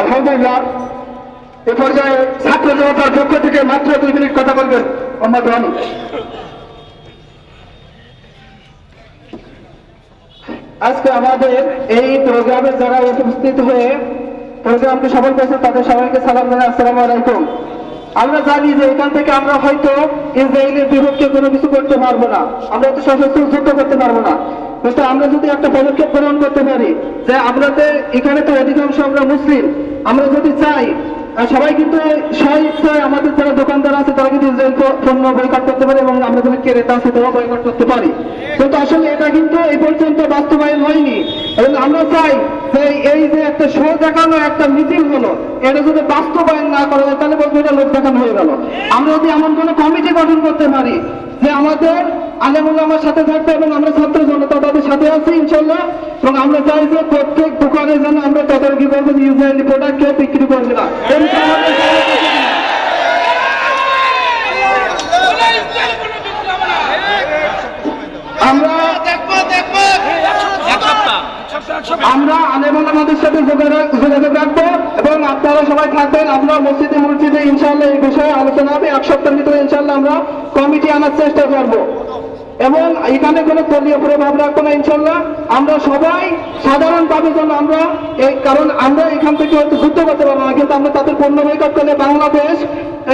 আলহামদুলিল্লাহ। এ পর্যায়ে ছাত্র জনতার পক্ষ থেকে মাত্র দুই মিনিট কথা বলবেন মোহাম্মদ রনি। আজকে আমাদের এই প্রোগ্রামে যারা উপস্থিত হয়ে প্রোগ্রামকে সফল করেছে, তাদের সবাইকে সালাম জানাই। আসসালামু আলাইকুম। আমরা জানি যে এখান থেকে আমরা হয়তো ইসরায়েলের বিপক্ষে কোনো কিছু করতে পারব না। আমরা তো সশস্ত্র যুদ্ধ করতে পারব না। কিন্তু আমরা যদি একটা পদক্ষেপ গ্রহণ করতে পারি যে আমাদের এখানে তো অধিকাংশ আমরা মুসলিম, আমরা যদি চাই সবাই কিন্তু স্ব আমাদের যারা দোকানদার আছে তারা কিন্তু ইসরায়েল পণ্য বয়কট করতে পারে এবং আমরা যারা ক্রেতা আছে তারাও বয়কট করতে পারি। কিন্তু আসলে এটা কিন্তু এই পর্যন্ত বাস্তবায়ন হয়নি এবং আমরা চাই যে এই যে একটা শো দেখানো, একটা মিছিল হলো, এটা যদি বাস্তবায়ন না করা যায় তাহলে বলব এটা লোক দেখানো হয়ে গেল। আমরা যদি এমন কোনো কমিটি গঠন করতে পারি, যে আমাদের আলেমুল আমার সাথে থাকবে এবং আমরা ছাত্র জনতা তাদের সাথে আছি ইনশাল্লাহ এবং আমরা চাই যে প্রত্যেক দোকানে যেন আমরা তদারকি করব ইসরায়েলি প্রোডাক্ট কেউ বিক্রি করবে না। আমরা আমরা আলেমান আমাদের সাথে যোগাযোগ রাখব এবং আপনারা সবাই থাকবেন। আমরা মসজিদে মসজিদে ইনশাল্লাহ এই বিষয়ে আলোচনা হবে। এক সপ্তাহের ভিতরে ইনশাল্লাহ আমরা কমিটি আনার চেষ্টা করব। এবং এখানে কোনো দলীয় প্রভাব রাখব না ইনশাল্লাহ আমরা সবাই সাধারণভাবে যেন আমরা এই কারণ আমরা এখান থেকে হয়তো যুদ্ধ করতে পারব না, কিন্তু আমরা তাদের পণ্য বৈকট করলে বাংলাদেশ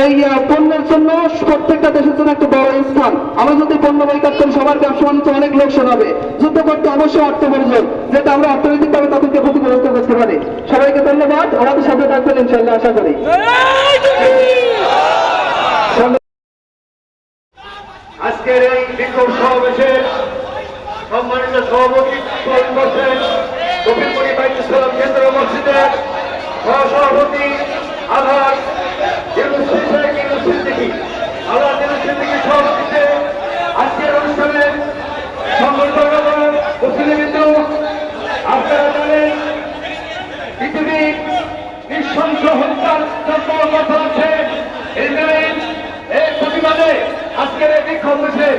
এই পণ্যের জন্য প্রত্যেকটা দেশের জন্য একটা বড় স্থান। আমরা যদি পণ্য বৈকট করি, সবার ব্যবসা বাণিজ্য অনেক লোকসান হবে। যুদ্ধ করতে অবশ্যই অর্থ প্রয়োজন। যেটা আমরা অর্থনৈতিকভাবে তাদেরকে ক্ষতিগ্রস্ত করতে পারি। সবাইকে ধন্যবাদ। আমাদের সাথে থাকবেন ইনশাল্লাহ আশা করি। আজকের এই বিক্ষোভ সমাবেশে সম্মানিত সভাপতি বসেন দক্ষিণপুরি বাইতুসালাম কেন্দ্র মসজিদের সহসভাপতি আধার আজকের এই বিক্ষোভ মুসলিমবৃন্দ আপনারা জানেন পৃথিবী নিঃসংস হত্যার যত কথা আছে ইসরায়েল এর প্রতিবাদে আজকের এই বিক্ষোভ মিছে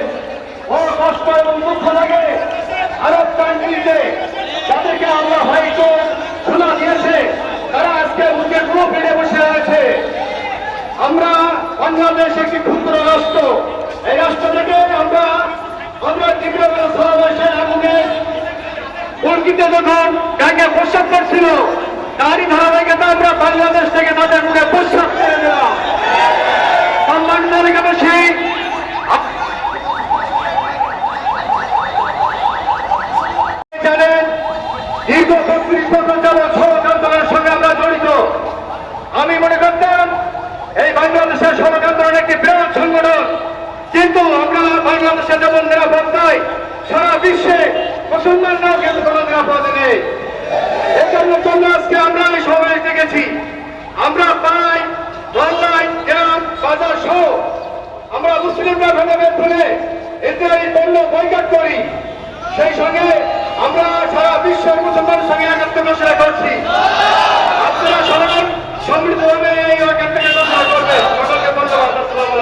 বড় কষ্ট এবং দুঃখ লাগে আরব কান্ট্রিতে যাদেরকে আমরা হয়তো খোলা দিয়েছে তারা আজকে মুখে গুলো ফিরে বসে আছে আমরা বাংলাদেশ একটি ক্ষুদ্র রাষ্ট্র। এই রাষ্ট্র থেকে আমরা আমরা তীব্র সমাবেশের আগুনে মুরগিতে যখন গাঙ্গে প্রস্রাব করছিল, তারই ধারাবাহিকতা আমরা বাংলাদেশ থেকে তাদের মুখে প্রস্রাব করে দিলাম। সম্মান এলাকাবাসী জানেন বাংলাদেশে যেমন নিরাপদ নাই সারা বিশ্বে মুসলমানরাও কিন্তু কোনো নিরাপদ নেই। এই জন্য আজকে আমরা এই সমাবেশ দেখেছি আমরা পাই অনলাইন গ্রাম, বাজার সহ আমরা মুসলিমরা ভেদাভেদ বলে ইসরায়েলি পণ্য বয়কট করি। সেই সঙ্গে আমরা সারা বিশ্বের মুসলমানের সঙ্গে একাত্ম ঘোষণা করছি। আপনারা সবাই সমৃদ্ধভাবে এই একাত্ম থেকে ঘোষণা করবেন। সকলকে ধন্যবাদ। আসসালামু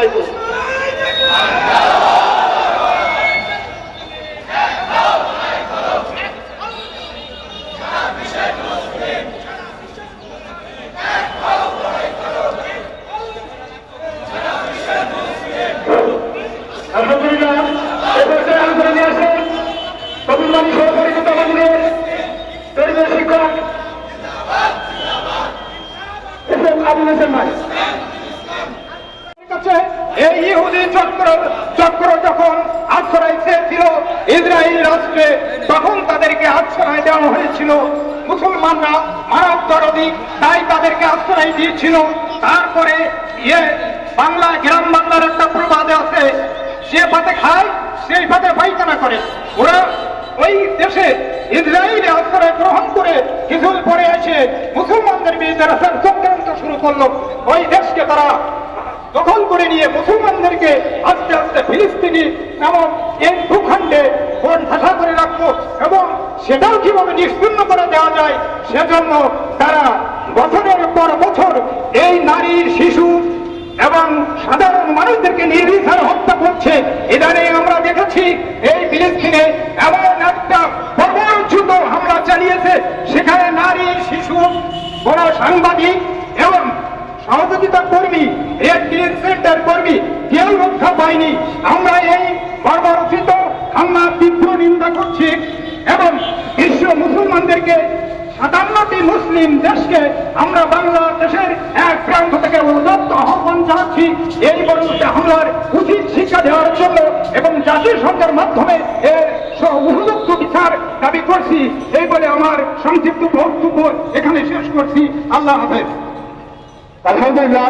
ইসরায়েল রাষ্ট্রে তখন তাদেরকে আশ্রয় দেওয়া হয়েছিল। মুসলমানরা মানব দরদি তাই তাদেরকে আশ্রয় দিয়েছিল। তারপরে ইয়ে বাংলা, গ্রাম বাংলার একটা প্রবাদ আছে, যে পাতে খায়, সেই পাতে পায়খানা করে। ওরা ওই দেশে ইসরায়েলে আশ্রয় গ্রহণ করে কিছুদিন পরে এসে মুসলমানদের বিরুদ্ধে চক্রান্ত শুরু করল। ওই দেশকে তারা করে নিয়ে মুসলমানদেরকে আস্তে আস্তে ফিলিস্তিনি নামক এই ভূখণ্ডে কোন ভাষা করে রাখব এবং সেটাও কীভাবে নিশ্চিন্ন করে দেওয়া যায়, সেজন্য তারা বছরের পর বছর এই নারী, শিশু এবং সাধারণ মানুষদেরকে নির্বিচার হত্যা করছে। ইদানিং আমরা দেখেছি এই ফিলিস্তিনে এমন একটা বর্বরচ্যুত হামলা চালিয়েছে, সেখানে নারী, শিশু বড় সাংবাদিক সহযোগিতা কর্মী? রেড ক্লিন সেন্টার কর্মী। কেউ রক্ষা পায়নি। আমরা এই বর্বরচিত হামলা তীব্র নিন্দা করছি এবং বিশ্ব মুসলমানদেরকে সাতান্নটি মুসলিম দেশকে আমরা বাংলাদেশের এক প্রান্ত থেকে উন্নত আহ্বান জানাচ্ছি। এই বরুণতে হামলার উচিত শিক্ষা দেওয়ার জন্য এবং জাতিসংঘের মাধ্যমে এর উপযুক্ত বিচার দাবি করছি। এই বলে আমার সংক্ষিপ্ত বক্তব্য এখানে শেষ করছি। আল্লাহ হাফেজ। আলহামদুলিল্লাহ।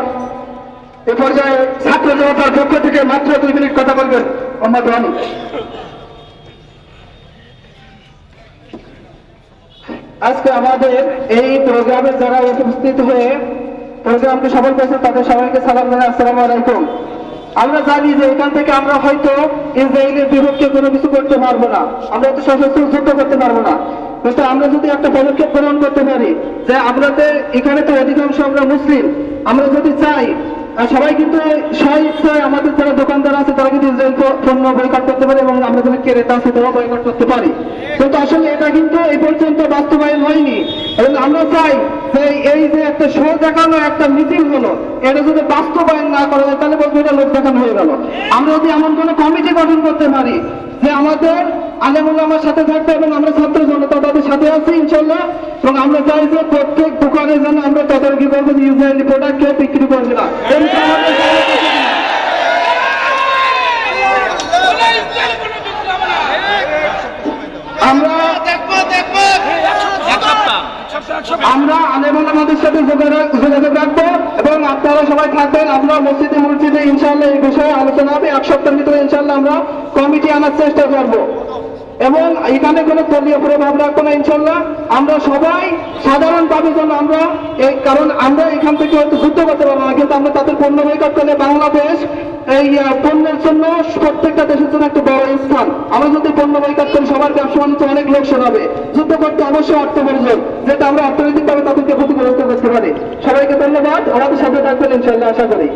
এ পর্যায়ে ছাত্র জনতার পক্ষ থেকে মাত্র দুই মিনিট কথা বলবেন মোহাম্মদ আজকে আমাদের এই প্রোগ্রামে যারা উপস্থিত হয়ে প্রোগ্রামকে সফল করেছে তাদের সবাইকে সালাম জানাই, আসসালামু আলাইকুম। আমরা জানি যে এখান থেকে আমরা হয়তো ইসরায়েলের বিপক্ষে কোনো কিছু করতে পারব না। আমরা তো সশস্ত্র যুদ্ধ করতে পারব না। কিন্তু আমরা যদি একটা পদক্ষেপ গ্রহণ করতে পারি যে আমাদের এখানে তো অধিকাংশ আমরা মুসলিম, আমরা যদি চাই সবাই কিন্তু স্ব আমাদের যারা দোকানদার আছে তারা কিন্তু ইসরায়েল পণ্য বয়কট করতে পারে এবং আমরা যারা ক্রেতা আছে তারাও বয়কট করতে পারি। কিন্তু আসলে এটা কিন্তু এই পর্যন্ত বাস্তবায়ন হয়নি এবং আমরা চাই যে এই যে একটা শো দেখানো একটা মিটিং হলো, এটা যদি বাস্তবায়ন না করা যায়, তাহলে বলব এটা লোক দেখানো হয়ে গেল। আমরা যদি এমন কোনো কমিটি গঠন করতে পারি যে আমাদের আলেমুল আমার সাথে থাকবে এবং আমরা ছাত্র জনতা তাদের সাথে আছি ইনশাল্লাহ এবং আমরা চাই যে প্রত্যেক দোকানে যেন আমরা তাদের করব বলব ইসরায়েলি প্রোডাক্ট কেউ বিক্রি করবে না এরকম আমাদের সবাই কাছে দিন। আমরা আমরা আলেমাদের সাথে যোগাযোগ রাখব এবং আপনারা সবাই থাকবেন। আমরা মসজিদে মসজিদে ইনশাল্লাহ এই বিষয়ে আলোচনা হবে। এক সপ্তাহের ভিতরে ইনশাল্লাহ আমরা কমিটি আনার চেষ্টা করব। এবং এখানে কোনো দলীয় প্রভাব রাখব না ইনশাল্লাহ আমরা সবাই সাধারণভাবে যেন আমরা এই কারণ আমরা এখান থেকে হয়তো যুদ্ধ করতে পারব না, কিন্তু আমরা তাদের পণ্য বৈকট করলে বাংলাদেশ এই পণ্যের জন্য প্রত্যেকটা দেশের জন্য একটা বড় স্থান। আমরা যদি পণ্য বৈকট করি, সবার ব্যবসা বাণিজ্য অনেক লোকসান হবে। যুদ্ধ করতে অবশ্যই অর্থ প্রয়োজন, যেটা আমরা অর্থনৈতিকভাবে তাদেরকে ক্ষতিগ্রস্ত করতে পারি। সবাইকে ধন্যবাদ, আমাদের সাথে থাকবেন ইনশাল্লাহ আশা করি।